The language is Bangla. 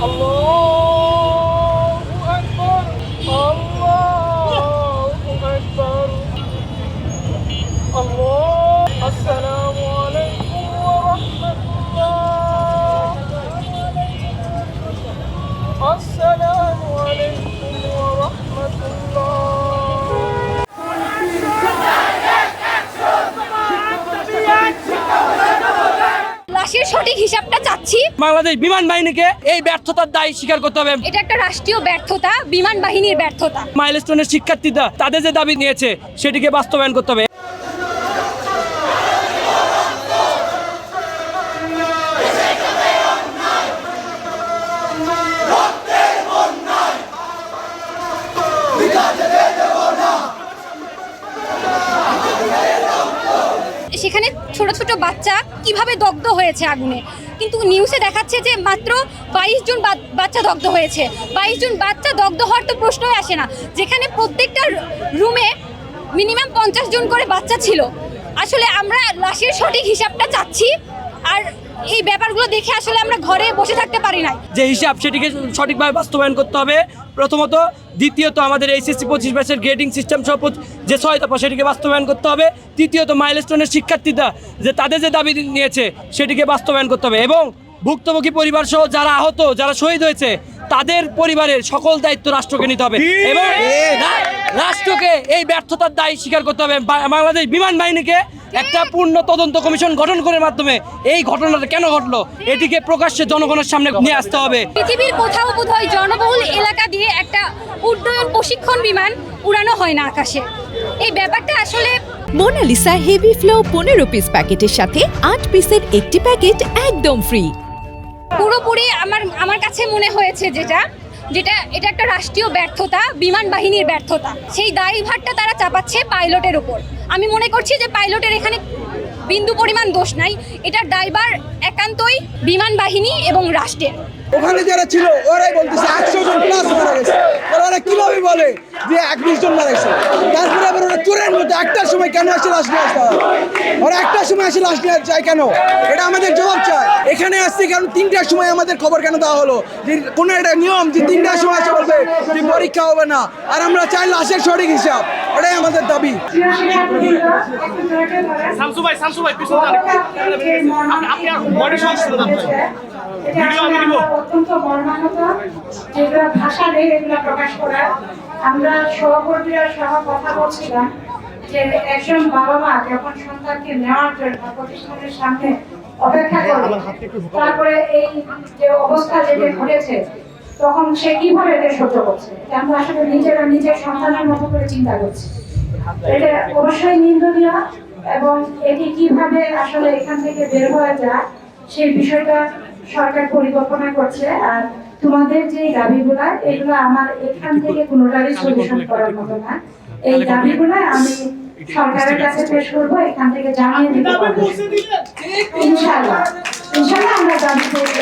Allah সঠিক হিসাবটা চাচ্ছি। বাংলাদেশ বিমান বাহিনীকে এই ব্যর্থতার দায় স্বীকার করতে হবে। এটা একটা রাষ্ট্রীয় ব্যর্থতা বিমান বাহিনীর ব্যর্থতা। মাইলস্টোনের শিক্ষার্থীরা তাদের যে দাবি নিয়েছে সেটিকে বাস্তবায়ন করতে হবে। সেখানে ছোট ছোট বাচ্চা কীভাবে দগ্ধ হয়েছে আগুনে? কিন্তু নিউজে দেখাচ্ছে যে মাত্র বাইশ জন বাচ্চা দগ্ধ হয়েছে। বাইশ জন বাচ্চা দগ্ধ হওয়ার তো প্রশ্নই আসে না। যেখানে প্রত্যেকটা রুমে মিনিমাম পঞ্চাশ জন করে বাচ্চা ছিল। আসলে আমরা লাশের সঠিক হিসাবটা চাচ্ছি। আর এই ব্যাপারগুলো দেখে আসলে আমরা ঘরে বসে থাকতে পারি না যে হিসাব সেটিকে সঠিকভাবে বাস্তবায়ন করতে হবে। প্রথমত দ্বিতীয়ত আমাদের এইচএসসি পঁচিশ ব্যাচের গ্রেডিং সিস্টেম সহ যে ছয় দফা সেটিকে বাস্তবায়ন করতে হবে। তৃতীয়ত মাইলস্টোনের শিক্ষার্থীরা যে তাদের যে দাবি নিয়েছে সেটিকে বাস্তবায়ন করতে হবে এবং ভুক্তভোগী পরিবার সহ যারা আহত যারা শহীদ হয়েছে তাদের পরিবারের সকল দায়িত্ব রাষ্ট্রকে নিতে হবে এবং রাষ্ট্রকে এই ব্যর্থতার দায় স্বীকার করতে হবে। বা- বাংলাদেশ বিমান বাহিনীকে একটা পূর্ণ তদন্ত কমিশন গঠন করার মাধ্যমে এই ঘটনাটা কেন ঘটলো? এটিকে প্রকাশ্যে জনগণের সামনে নিয়ে আসতে হবে। পৃথিবীর কোথাও বোধহয় জনবহুল এলাকা দিয়ে একটা উড্ডয়ন প্রশিক্ষণ বিমান উড়ানো হয় না আকাশে। এই ব্যাপারটা আসলে মোনালিসা হেভি ফ্লো পনেরো পিস প্যাকেটের সাথে আট পিসের একটি প্যাকেট একদম ফ্রি পুরোপুরি আমার আমার কাছে মনে হয়েছে যেটা যেটা এটা একটা রাষ্ট্রীয় ব্যর্থতা বিমান বাহিনীর ব্যর্থতা। সেই দায়ভারটা তারা চাপাচ্ছে পাইলটের উপর। আমি মনে করছি যে পাইলটের এখানে বিন্দু পরিমাণ দোষ নাই। এটার ড্রাইভার একান্তই বিমান বাহিনী এবং রাষ্ট্রের। ওখানে যারা ছিল, ওরাই বলতেছে একশো জন প্লাস মারা গেছে। ওরা কীভাবে বলে যে এক বিশ জন মারা গেছে? তারপরে আবার ওরা চোরের মতো একটার সময় কেন আসে লাশ নিয়ে আসতে ওরা একটার সময় আসে লাশ নিয়ে যায় কেন? এটা আমাদের জবাব চায়। এখানে আসছে কারণ তিনটার সময় আমাদের খবর কেন দেওয়া হলো? যে কোনো একটা নিয়ম যে তিনটার সময় আসে বলবে যে পরীক্ষা হবে না। আর আমরা চাই লাশের সঠিক হিসাব। এটাই আমাদের দাবি। শামসু ভাই শামসু ভাই অত্যন্ত যেগুলো ভাষা নেই এগুলো প্রকাশ আমরা সহকর্মীরা সহ কথা বলছিলাম যে একজন বাবা মা যখন সন্তানকে নেওয়ার জন্য প্রতিষ্ঠানের সামনে অপেক্ষা করে তারপরে এই যে অবস্থা যেটা ঘটেছে তখন সে কীভাবে এটা সহ্য করছে? এটা আমরা আসলে নিজেরা নিজের সন্তানের মতো করে চিন্তা করছি। এটা অবশ্যই নিন্দনীয় এবং এটি কীভাবে আসলে এখান থেকে বের হওয়া যায় সেই বিষয়টা সরকার পরিকল্পনা করছে। আর তোমাদের যে দাবিগুলা এগুলো আমার এখান থেকে কোনোটারই সলিউশন করার মতো না। এই দাবিগুলো আমি সরকারের কাছে পেশ করব এখান থেকে জানিয়ে দিতে ইনশাআল্লাহ। ইনশাআল্লাহ আমরা দাবি করব